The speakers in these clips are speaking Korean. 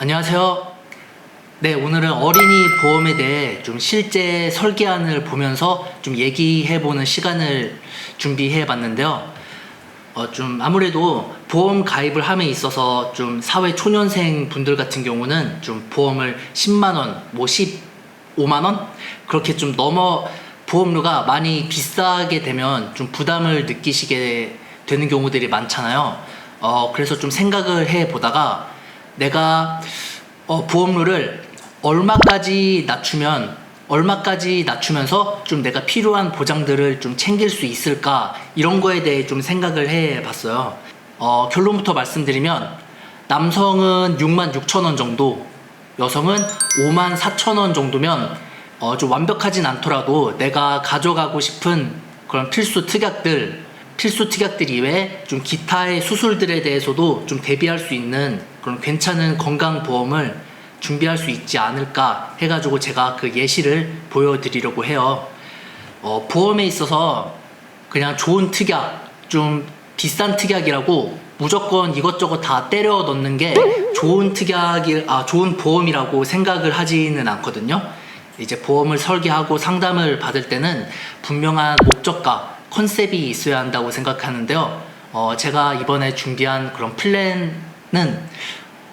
안녕하세요. 네, 오늘은 어린이 보험에 대해 좀 실제 설계안을 보면서 좀 얘기해보는 시간을 준비해 봤는데요. 어, 좀 아무래도 보험 가입을 함에 있어서 좀 사회 초년생 분들 같은 경우는 좀 보험을 10만원, 뭐 15만원? 그렇게 좀 넘어 보험료가 많이 비싸게 되면 좀 부담을 느끼시게 되는 경우들이 많잖아요. 어, 그래서 좀 생각을 해 보다가 내가 어, 보험료를 얼마까지 낮추면 얼마까지 낮추면서 좀 내가 필요한 보장들을 좀 챙길 수 있을까 이런 거에 대해 좀 생각을 해 봤어요. 어, 결론부터 말씀드리면 남성은 6만 6천 원 정도, 여성은 5만 4천 원 정도면 어, 좀 완벽하진 않더라도 내가 가져가고 싶은 그런 필수 특약들, 필수 특약들 이외에 좀 기타의 수술들에 대해서도 좀 대비할 수 있는 그런 괜찮은 건강보험을 준비할 수 있지 않을까 해가지고 제가 그 예시를 보여드리려고 해요. 어, 보험에 있어서 그냥 좋은 특약, 좀 비싼 특약이라고 무조건 이것저것 다 때려 넣는 게 좋은 특약이, 아, 좋은 보험이라고 생각을 하지는 않거든요. 이제 보험을 설계하고 상담을 받을 때는 분명한 목적과 컨셉이 있어야 한다고 생각하는데요. 어, 제가 이번에 준비한 그런 플랜은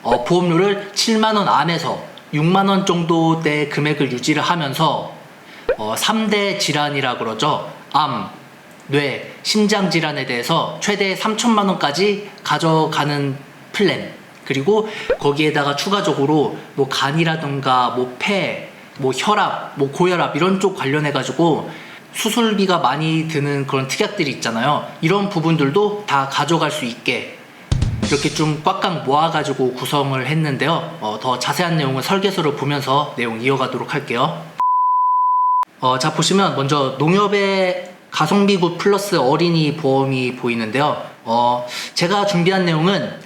어, 보험료를 7만 원 안에서 6만 원 정도대 금액을 유지를 하면서 어, 3대 질환이라 그러죠. 암, 뇌, 심장 질환에 대해서 최대 3천만 원까지 가져가는 플랜. 그리고 거기에다가 추가적으로 뭐 간이라든가 뭐 폐, 뭐 혈압, 뭐 고혈압 이런 쪽 관련해 가지고 수술비가 많이 드는 그런 특약들이 있잖아요. 이런 부분들도 다 가져갈 수 있게 이렇게 좀 꽉꽉 모아가지고 구성을 했는데요. 어, 더 자세한 내용은 설계서를 보면서 내용 이어가도록 할게요. 어, 자 보시면 먼저 농협의 가성비구 플러스 어린이 보험이 보이는데요. 어, 제가 준비한 내용은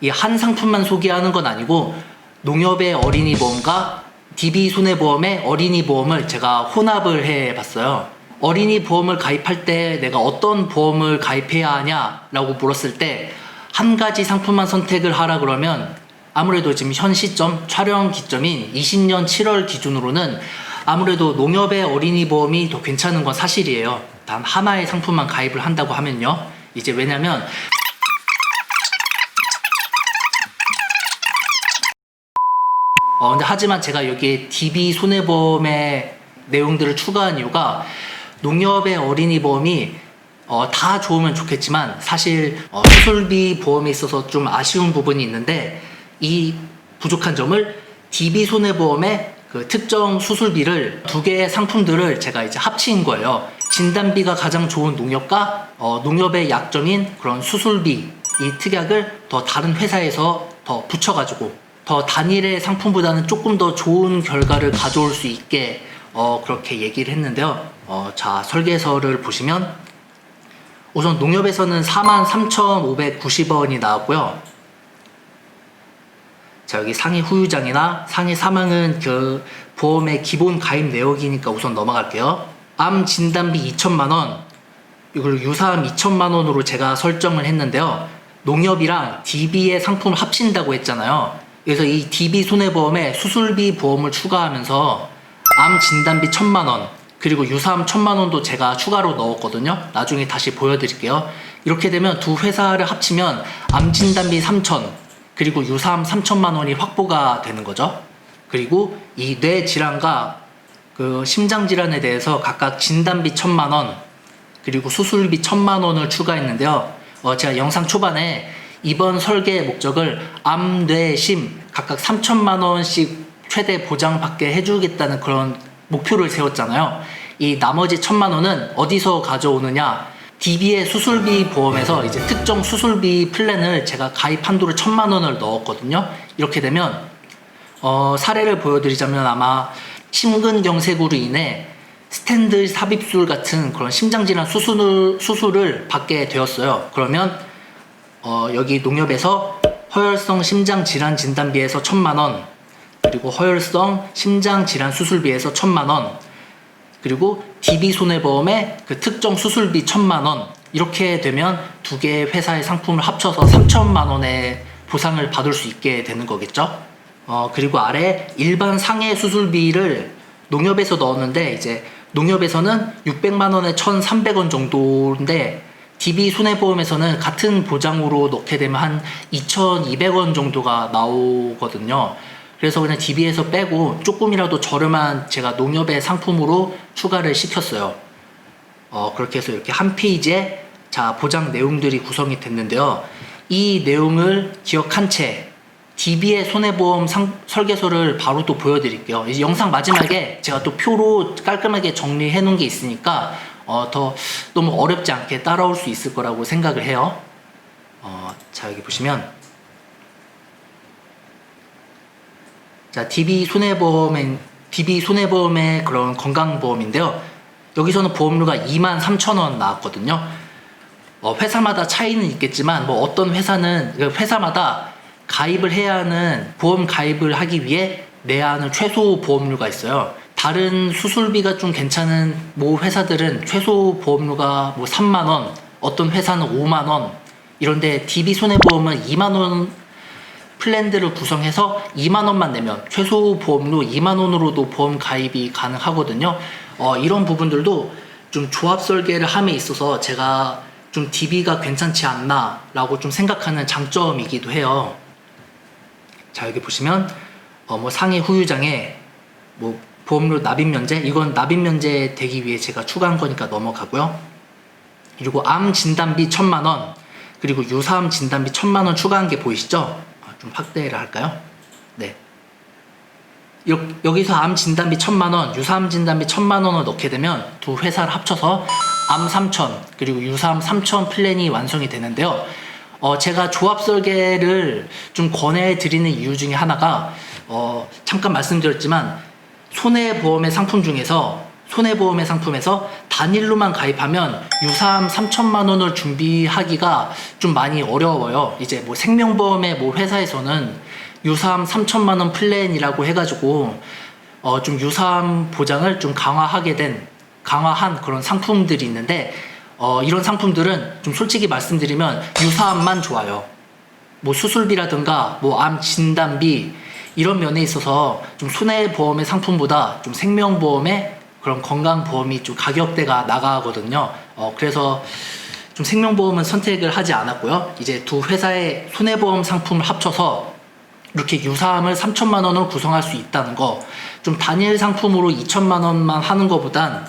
이 한 상품만 소개하는 건 아니고 농협의 어린이 보험과 DB 손해보험의 어린이 보험을 제가 혼합을 해 봤어요. 어린이 보험을 가입할 때 내가 어떤 보험을 가입해야 하냐라고 물었을 때 한 가지 상품만 선택을 하라 그러면 아무래도 지금 현 시점 촬영 기점인 20년 7월 기준으로는 아무래도 농협의 어린이 보험이 더 괜찮은 건 사실이에요. 단 하나의 상품만 가입을 한다고 하면요. 이제 왜냐면 어, 근데 하지만 제가 여기에 DB 손해보험의 내용들을 추가한 이유가 농협의 어린이 보험이 어, 다 좋으면 좋겠지만 사실 어, 수술비 보험에 있어서 좀 아쉬운 부분이 있는데 이 부족한 점을 DB 손해보험의 그 특정 수술비를 두 개의 상품들을 제가 이제 합친 거예요. 진단비가 가장 좋은 농협과 어, 농협의 약점인 그런 수술비 이 특약을 더 다른 회사에서 더 붙여가지고 더 단일의 상품보다는 조금 더 좋은 결과를 가져올 수 있게 어, 그렇게 얘기를 했는데요. 어, 자 설계서를 보시면 우선 농협에서는 43,590원이 나왔고요. 자 여기 상해 후유장애나 상해 사망은 그 보험의 기본 가입 내역이니까 우선 넘어갈게요. 암 진단비 2천만 원, 그리고 유사암 2천만 원으로 제가 설정을 했는데요. 농협이랑 DB의 상품을 합친다고 했잖아요. 그래서 이 DB 손해보험에 수술비 보험을 추가하면서 암 진단비 1천만 원, 그리고 유사암 1천만 원도 제가 추가로 넣었거든요. 나중에 다시 보여드릴게요. 이렇게 되면 두 회사를 합치면 암 진단비 3천, 그리고 유사암 3천만 원이 확보가 되는 거죠. 그리고 이 뇌 질환과 그 심장 질환에 대해서 각각 진단비 1천만 원, 그리고 수술비 1천만 원을 추가했는데요. 어, 제가 영상 초반에 이번 설계의 목적을 암, 뇌, 심 각각 3천만 원씩 최대 보장받게 해주겠다는 그런 목표를 세웠잖아요. 이 나머지 천만 원은 어디서 가져오느냐? DB의 수술비 보험에서 이제 특정 수술비 플랜을 제가 가입 한도를 천만 원을 넣었거든요. 이렇게 되면 어, 사례를 보여드리자면 아마 심근경색으로 인해 스탠드 삽입술 같은 그런 심장질환 수술을, 수술을 받게 되었어요. 그러면 어, 여기 농협에서 허혈성 심장 질환 진단비에서 천만 원, 그리고 허혈성 심장 질환 수술비에서 천만 원, 그리고 DB 손해보험의 그 특정 수술비 천만 원 이렇게 되면 두 개의 회사의 상품을 합쳐서 3천만 원의 보상을 받을 수 있게 되는 거겠죠. 어, 그리고 아래 일반 상해 수술비를 농협에서 넣었는데 이제 농협에서는 600만 원에 1,300원 정도인데 DB 손해보험에서는 같은 보장으로 넣게 되면 한 2,200원 정도가 나오거든요. 그래서 그냥 DB에서 빼고 조금이라도 저렴한 제가 농협의 상품으로 추가를 시켰어요. 어, 그렇게 해서 이렇게 한 페이지에 자, 보장 내용들이 구성이 됐는데요. 이 내용을 기억한 채 DB의 손해보험 상, 설계서를 바로 또 보여드릴게요. 이 영상 마지막에 제가 또 표로 깔끔하게 정리해 놓은 게 있으니까 어, 더 너무 어렵지 않게 따라올 수 있을 거라고 생각을 해요. 어, 자, 여기 보시면 자, DB 손해보험엔 DB 손해보험의 그런 건강보험인데요. 여기서는 보험료가 2만 3천 원 나왔거든요. 어, 회사마다 차이는 있겠지만 뭐 어떤 회사는 그 회사마다 가입을 해야 하는 보험 가입을 하기 위해 내야 하는 최소 보험료가 있어요. 다른 수술비가 좀 괜찮은 모 회사들은 최소 보험료가 뭐 3만 원, 어떤 회사는 5만 원 이런데 DB 손해보험은 2만 원 플랜들을 구성해서 2만 원만 내면 최소 보험료 2만 원으로도 보험 가입이 가능하거든요. 어, 이런 부분들도 좀 조합 설계를 함에 있어서 제가 좀 DB가 괜찮지 않나라고 좀 생각하는 장점이기도 해요. 자 여기 보시면 어, 뭐 상해 후유장애 뭐 보험료 납입 면제 이건 납입 면제 되기 위해 제가 추가한 거니까 넘어가고요. 그리고 암 진단비 천만 원 그리고 유사암 진단비 천만 원 추가한 게 보이시죠? 아, 좀 확대를 할까요? 네. 여, 여기서 암 진단비 천만 원, 유사암 진단비 천만 원을 넣게 되면 두 회사를 합쳐서 암 3천 그리고 유사암 3천 플랜이 완성이 되는데요. 어, 제가 조합 설계를 좀 권해 드리는 이유 중에 하나가 어, 잠깐 말씀드렸지만 손해보험의 상품 중에서 손해보험의 상품에서 단일로만 가입하면 유사암 3천만 원을 준비하기가 좀 많이 어려워요. 이제 뭐 생명보험의 뭐 회사에서는 유사암 3천만 원 플랜이라고 해가지고 어, 좀 유사암 보장을 좀 강화하게 된 강화한 그런 상품들이 있는데 어, 이런 상품들은 좀 솔직히 말씀드리면 유사암만 좋아요. 뭐 수술비라든가 뭐 암 진단비 이런 면에 있어서 좀 손해보험의 상품보다 좀 생명보험의 그런 건강보험이 좀 가격대가 나가거든요. 어, 그래서 좀 생명보험은 선택을 하지 않았고요. 이제 두 회사의 손해보험 상품을 합쳐서 이렇게 유사함을 3천만 원으로 구성할 수 있다는 거, 좀 단일 상품으로 2천만 원만 하는 것보단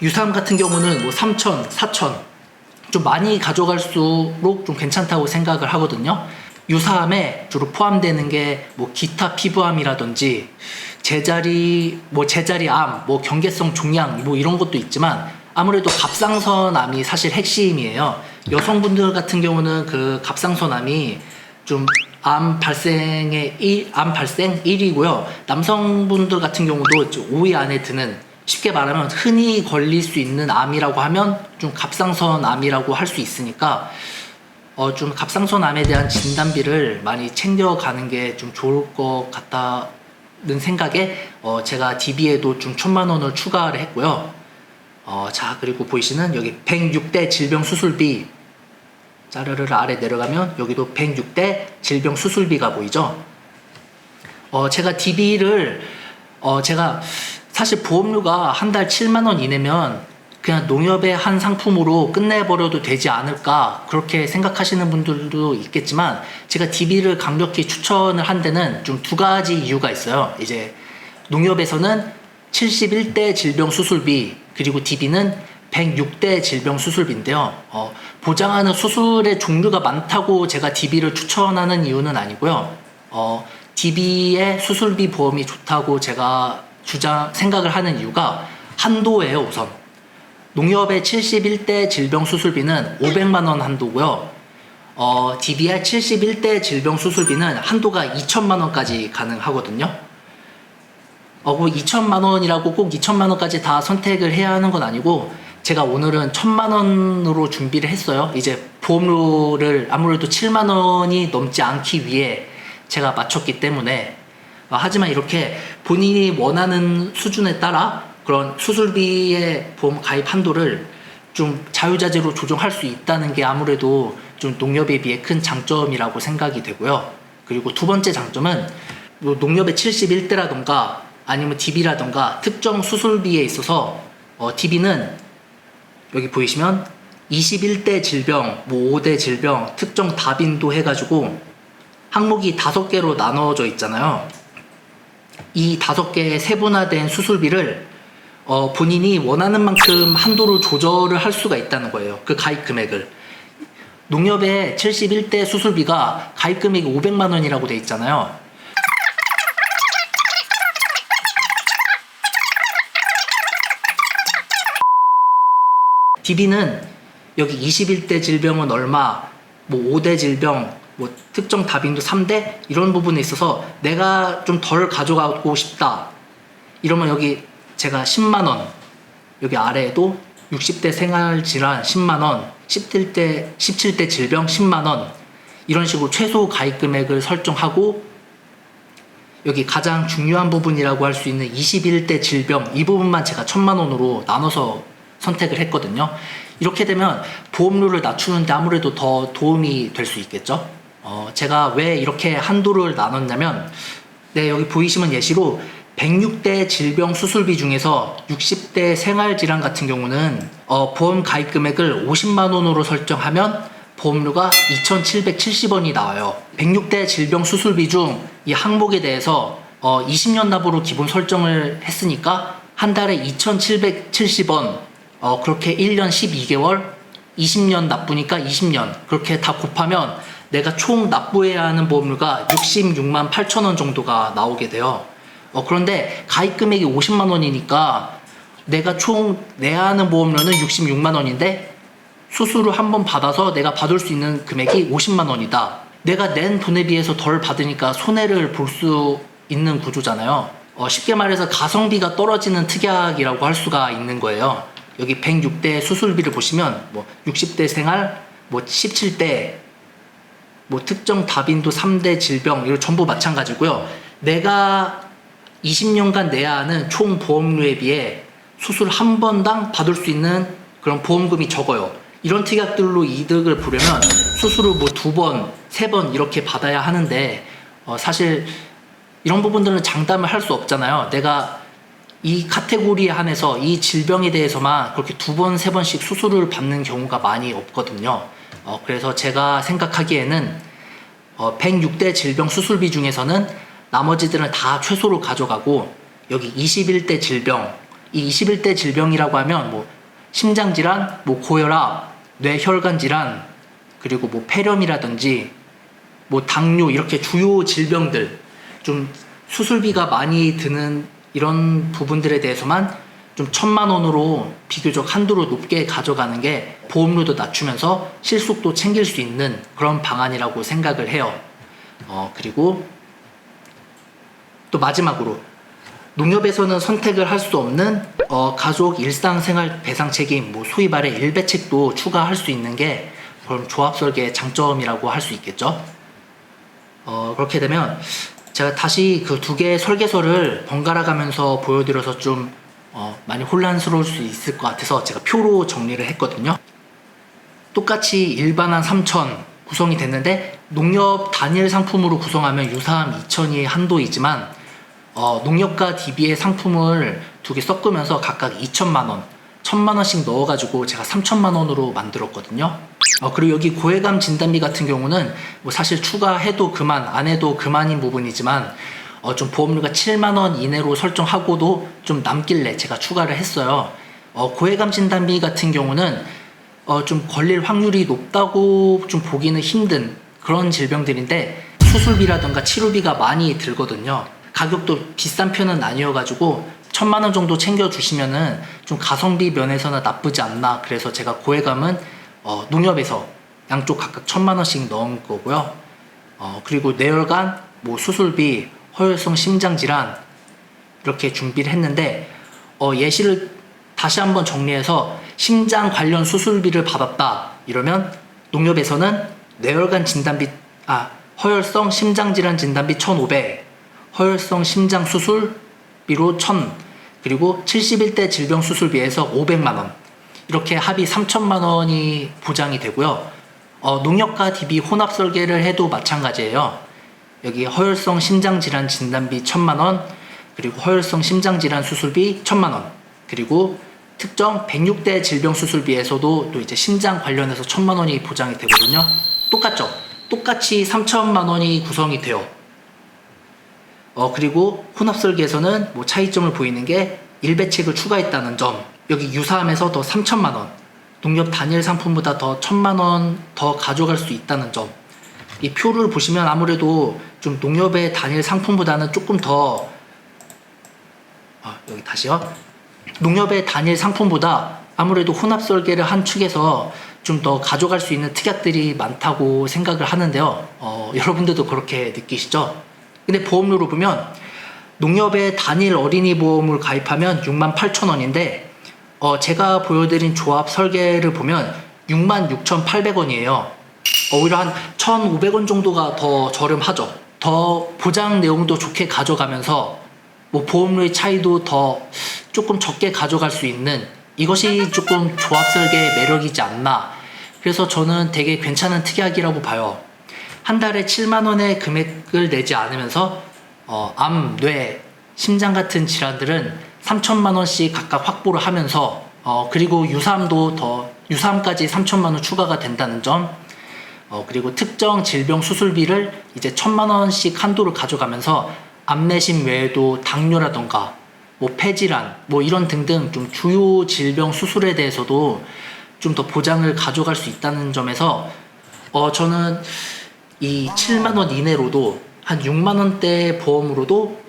유사함 같은 경우는 뭐 3천, 4천 좀 많이 가져갈수록 좀 괜찮다고 생각을 하거든요. 유사함에 주로 포함되는 게 뭐 기타 피부암이라든지 제자리 뭐 제자리 암, 뭐 경계성 종양 뭐 이런 것도 있지만 아무래도 갑상선암이 사실 핵심이에요. 여성분들 같은 경우는 그 갑상선암이 좀 암 발생의 1, 암 발생 1위고요. 남성분들 같은 경우도 5위 안에 드는 쉽게 말하면 흔히 걸릴 수 있는 암이라고 하면 좀 갑상선 암이라고 할 수 있으니까 어 좀 갑상선 암에 대한 진단비를 많이 챙겨가는 게 좀 좋을 것 같다 는 생각에 어 제가 DB에도 좀 천만 원을 추가를 했고요. 어 자 그리고 보이시는 여기 106대 질병 수술비 짜르르르 아래 내려가면 여기도 106대 질병 수술비가 보이죠. 어 제가 DB를 어 제가 사실 보험료가 한 달 7만 원 이내면 그냥 농협의 한 상품으로 끝내버려도 되지 않을까 그렇게 생각하시는 분들도 있겠지만 제가 DB를 강력히 추천을 한 데는 좀 두 가지 이유가 있어요. 이제 농협에서는 71대 질병 수술비 그리고 DB는 106대 질병 수술비인데요. 어, 보장하는 수술의 종류가 많다고 제가 DB를 추천하는 이유는 아니고요. 어, DB의 수술비 보험이 좋다고 제가 주장 생각을 하는 이유가 한도예요 우선 농협의 71대 질병 수술비는 500만 원 한도고요. 어, DB의 71대 질병 수술비는 한도가 2천만 원까지 가능하거든요. 어, 그 2천만 원이라고 꼭 2천만 원까지 다 선택을 해야 하는 건 아니고 제가 오늘은 천만 원으로 준비를 했어요. 이제 보험료를 아무래도 7만 원이 넘지 않기 위해 제가 맞췄기 때문에. 어, 하지만 이렇게 본인이 원하는 수준에 따라 그런 수술비의 보험 가입 한도를 좀 자유자재로 조정할 수 있다는 게 아무래도 좀 농협에 비해 큰 장점이라고 생각이 되고요. 그리고 두 번째 장점은 뭐 농협의 71대라던가 아니면 DB라던가 특정 수술비에 있어서 어, DB는 여기 보이시면 21대 질병, 뭐 5대 질병, 특정 다빈도 해가지고 항목이 다섯 개로 나눠져 있잖아요. 이 다섯 개의 세분화된 수술비를 어, 본인이 원하는 만큼 한도로 조절을 할 수가 있다는 거예요. 그 가입 금액을. 농협의 71대 수술비가 가입 금액이 500만 원이라고 돼 있잖아요. DB는 여기 21대 질병은 얼마, 뭐 5대 질병, 뭐 특정 다빈도 3대 이런 부분에 있어서 내가 좀 덜 가져가고 싶다. 이러면 여기 제가 10만 원, 여기 아래에도 60대 생활 질환 10만 원, 17대 17대 질병 10만 원 이런 식으로 최소 가입 금액을 설정하고 여기 가장 중요한 부분이라고 할 수 있는 21대 질병 이 부분만 제가 천만 원으로 나눠서 선택을 했거든요. 이렇게 되면 보험료를 낮추는데 아무래도 더 도움이 될 수 있겠죠. 어, 제가 왜 이렇게 한도를 나눴냐면, 네, 여기 보이시면 예시로 106대 질병 수술비 중에서 60대 생활질환 같은 경우는 어, 보험 가입 금액을 50만 원으로 설정하면 보험료가 2,770원이 나와요. 106대 질병 수술비 중 이 항목에 대해서 어, 20년 납으로 기본 설정을 했으니까 한 달에 2,770원 어, 그렇게 1년 12개월 20년 납부니까 20년 그렇게 다 곱하면 내가 총 납부해야 하는 보험료가 66만 8천 원 정도가 나오게 돼요. 어, 그런데 가입 금액이 50만 원이니까 내가 총 내야 하는 보험료는 66만 원인데 수술을 한번 받아서 내가 받을 수 있는 금액이 50만 원이다. 내가 낸 돈에 비해서 덜 받으니까 손해를 볼 수 있는 구조잖아요. 어, 쉽게 말해서 가성비가 떨어지는 특약이라고 할 수가 있는 거예요. 여기 106대 수술비를 보시면 뭐 60대 생활, 뭐 17대 뭐 특정 다빈도 3대 질병 이거 전부 마찬가지고요. 내가 20년간 내야 하는 총 보험료에 비해 수술 한 번당 받을 수 있는 그런 보험금이 적어요. 이런 특약들로 이득을 보려면 수술을 뭐 두 번, 세 번 이렇게 받아야 하는데 어, 사실 이런 부분들은 장담을 할 수 없잖아요. 내가 이 카테고리에 한해서 이 질병에 대해서만 그렇게 두 번, 세 번씩 수술을 받는 경우가 많이 없거든요. 어, 그래서 제가 생각하기에는 어, 106대 질병 수술비 중에서는 나머지들은 다 최소로 가져가고 여기 21대 질병, 이 21대 질병이라고 하면 뭐 심장 질환, 뭐 고혈압, 뇌혈관 질환, 그리고 뭐 폐렴이라든지 뭐 당뇨 이렇게 주요 질병들 좀 수술비가 많이 드는 이런 부분들에 대해서만 좀 천만 원으로 비교적 한도로 높게 가져가는 게 보험료도 낮추면서 실속도 챙길 수 있는 그런 방안이라고 생각을 해요. 어, 그리고 또 마지막으로 농협에서는 선택을 할 수 없는 어, 가족 일상생활 배상 책임, 뭐 소위 말해 일배책도 추가할 수 있는 게 그럼 조합 설계의 장점이라고 할 수 있겠죠. 어, 그렇게 되면 제가 다시 그 두 개의 설계서를 번갈아 가면서 보여드려서 좀 어, 많이 혼란스러울 수 있을 것 같아서 제가 표로 정리를 했거든요. 똑같이 일반한 3천 구성이 됐는데 농협 단일 상품으로 구성하면 유사함 2천이 한도이지만 어, 농협과 DB의 상품을 두 개 섞으면서 각각 2천만 원, 1천만 원씩 넣어가지고 제가 3천만 원으로 만들었거든요. 어, 그리고 여기 고해감 진단비 같은 경우는 뭐 사실 추가해도 그만, 안 해도 그만인 부분이지만 어, 좀 보험료가 7만 원 이내로 설정하고도 좀 남길래 제가 추가를 했어요. 어, 고해감 진단비 같은 경우는 어, 좀 걸릴 확률이 높다고 좀 보기는 힘든 그런 질병들인데 수술비라든가 치료비가 많이 들거든요. 가격도 비싼 편은 아니어가지고 천만 원 정도 챙겨주시면은 좀 가성비 면에서는 나쁘지 않나. 그래서 제가 고해감은 어, 농협에서 양쪽 각각 천만 원씩 넣은 거고요. 어, 그리고 뇌혈관, 뭐 수술비, 허혈성 심장 질환 이렇게 준비를 했는데 어, 예시를 다시 한번 정리해서 심장 관련 수술비를 받았다 이러면 농협에서는 뇌혈관 진단비 아 허혈성 심장 질환 진단비 1,500 허혈성 심장 수술비로 1,000 그리고 71대 질병 수술비에서 500만 원 이렇게 합의 3천만 원이 보장이 되고요. 어, 농협과 DB 혼합 설계를 해도 마찬가지예요. 여기 허혈성 심장 질환 진단비 1천만 원, 그리고 허혈성 심장 질환 수술비 1천만 원, 그리고 특정 106대 질병 수술비에서도 또 이제 심장 관련해서 1천만 원이 보장이 되거든요. 똑같죠? 똑같이 3천만 원이 구성이 돼요. 어, 그리고 혼합설계에서는 뭐 차이점을 보이는 게 일배책을 추가했다는 점. 여기 유사함에서 더 3천만 원. 농협 단일 상품보다 더 1천만 원 더 가져갈 수 있다는 점. 이 표를 보시면 아무래도 좀 농협의 단일 상품보다는 조금 더 아, 여기 다시요. 농협의 단일 상품보다 아무래도 혼합 설계를 한 축에서 좀 더 가져갈 수 있는 특약들이 많다고 생각을 하는데요. 어, 여러분들도 그렇게 느끼시죠? 근데 보험료로 보면 농협의 단일 어린이 보험을 가입하면 6만 8천 원인데 어, 제가 보여드린 조합 설계를 보면 6만 6,800원이에요. 오히려 한 1,500원 정도가 더 저렴하죠. 더 보장 내용도 좋게 가져가면서 뭐 보험료의 차이도 더 조금 적게 가져갈 수 있는 이것이 조금 조합 설계의 매력이지 않나. 그래서 저는 되게 괜찮은 특약이라고 봐요. 한 달에 7만 원의 금액을 내지 않으면서 어, 암, 뇌, 심장 같은 질환들은 3천만 원씩 각각 확보를 하면서 어, 그리고 유사암도 더 유사암까지 3천만 원 추가가 된다는 점. 어, 그리고 특정 질병 수술비를 이제 천만 원씩 한도를 가져가면서 암내심 외에도 당뇨라던가 뭐 폐질환 뭐 이런 등등 좀 주요 질병 수술에 대해서도 좀 더 보장을 가져갈 수 있다는 점에서 어 저는 이 7만 원 이내로도 한 6만 원대 보험으로도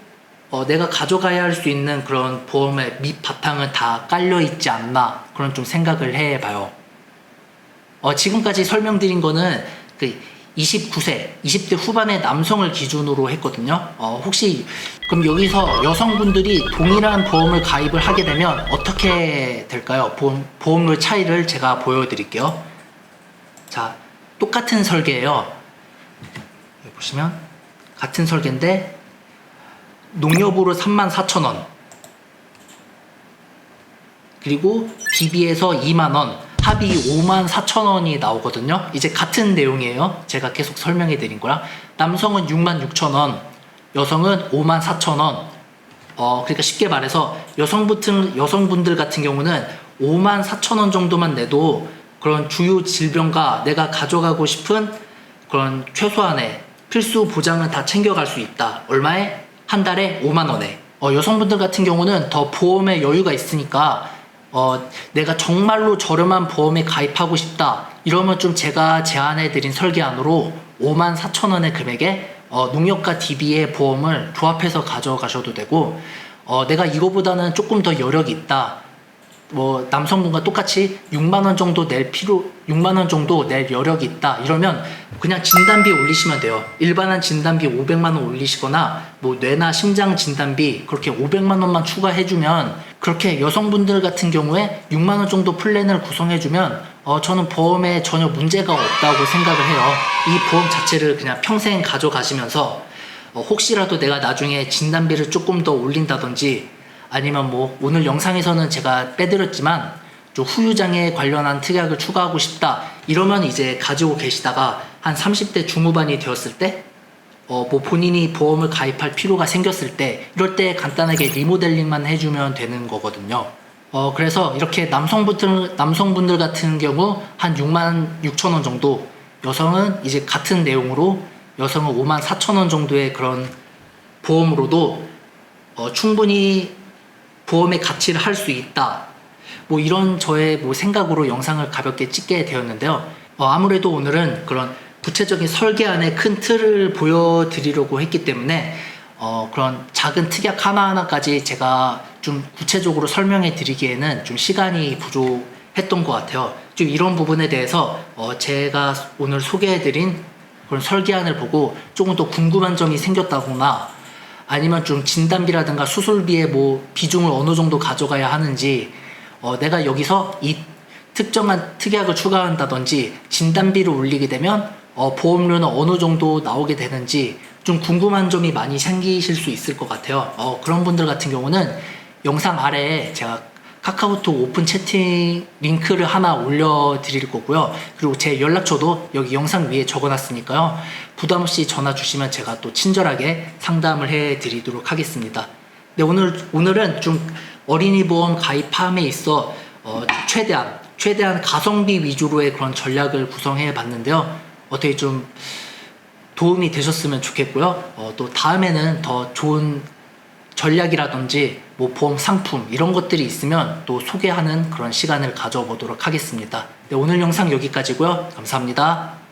어, 내가 가져가야 할 수 있는 그런 보험의 밑바탕은 다 깔려 있지 않나 그런 좀 생각을 해봐요. 어, 지금까지 설명드린 거는 그 29세, 20대 후반의 남성을 기준으로 했거든요. 어, 혹시 그럼 여기서 여성분들이 동일한 보험을 가입을 하게 되면 어떻게 될까요? 보험, 보험료 차이를 제가 보여드릴게요. 자, 똑같은 설계예요. 보시면 같은 설계인데 농협으로 34,000원 그리고 DB에서 2만원 합이 5만 4천 원이 나오거든요. 이제 같은 내용이에요. 제가 계속 설명해 드린 거랑 남성은 6만 6천 원, 여성은 5만 4천 원. 어, 그러니까 쉽게 말해서 여성분들, 여성분들 같은 경우는 5만 4천 원 정도만 내도 그런 주요 질병과 내가 가져가고 싶은 그런 최소한의 필수 보장은 다 챙겨갈 수 있다. 얼마에? 한 달에 5만 원에. 어, 여성분들 같은 경우는 더 보험에 여유가 있으니까 어, 내가 정말로 저렴한 보험에 가입하고 싶다. 이러면 좀 제가 제안해드린 설계안으로 5만 4천 원의 금액에 어, 농협과 DB의 보험을 조합해서 가져가셔도 되고 어, 내가 이거보다는 조금 더 여력이 있다. 뭐 남성분과 똑같이 6만 원 정도 낼 필요 6만 원 정도 낼 여력이 있다. 이러면 그냥 진단비 올리시면 돼요. 일반한 진단비 500만 원 올리시거나 뭐 뇌나 심장 진단비 그렇게 500만 원만 추가해 주면 그렇게 여성분들 같은 경우에 6만 원 정도 플랜을 구성해 주면 어 저는 보험에 전혀 문제가 없다고 생각을 해요. 이 보험 자체를 그냥 평생 가져가시면서 어 혹시라도 내가 나중에 진단비를 조금 더 올린다든지 아니면 뭐 오늘 영상에서는 제가 빼드렸지만 좀 후유장애 관련한 특약을 추가하고 싶다 이러면 이제 가지고 계시다가 한 30대 중후반이 되었을 때 어, 뭐 본인이 보험을 가입할 필요가 생겼을 때 이럴 때 간단하게 리모델링만 해주면 되는 거거든요. 어, 그래서 이렇게 남성분들, 남성분들 같은 경우 한 6만 6천 원 정도 여성은 이제 같은 내용으로 여성은 5만 4천 원 정도의 그런 보험으로도 어, 충분히 보험의 가치를 할 수 있다. 뭐 이런 저의 뭐 생각으로 영상을 가볍게 찍게 되었는데요. 어, 아무래도 오늘은 그런 구체적인 설계안의 큰 틀을 보여드리려고 했기 때문에 어, 그런 작은 특약 하나하나까지 제가 좀 구체적으로 설명해 드리기에는 좀 시간이 부족했던 것 같아요. 좀 이런 부분에 대해서 어, 제가 오늘 소개해 드린 그런 설계안을 보고 조금 더 궁금한 점이 생겼다거나 아니면 좀 진단비라든가 수술비의 뭐 비중을 어느 정도 가져가야 하는지 어, 내가 여기서 이 특정한 특약을 추가한다든지 진단비를 올리게 되면 어, 보험료는 어느 정도 나오게 되는지 좀 궁금한 점이 많이 생기실 수 있을 것 같아요. 어, 그런 분들 같은 경우는 영상 아래에 제가 카카오톡 오픈 채팅 링크를 하나 올려드릴 거고요. 그리고 제 연락처도 여기 영상 위에 적어놨으니까요. 부담 없이 전화 주시면 제가 또 친절하게 상담을 해드리도록 하겠습니다. 네, 오늘, 오늘은 좀 어린이 보험 가입함에 있어 어, 최대한, 최대한 가성비 위주로의 그런 전략을 구성해 봤는데요. 어떻게 좀 도움이 되셨으면 좋겠고요. 어, 또 다음에는 더 좋은 전략이라든지 뭐 보험 상품 이런 것들이 있으면 또 소개하는 그런 시간을 가져보도록 하겠습니다. 네, 오늘 영상 여기까지고요. 감사합니다.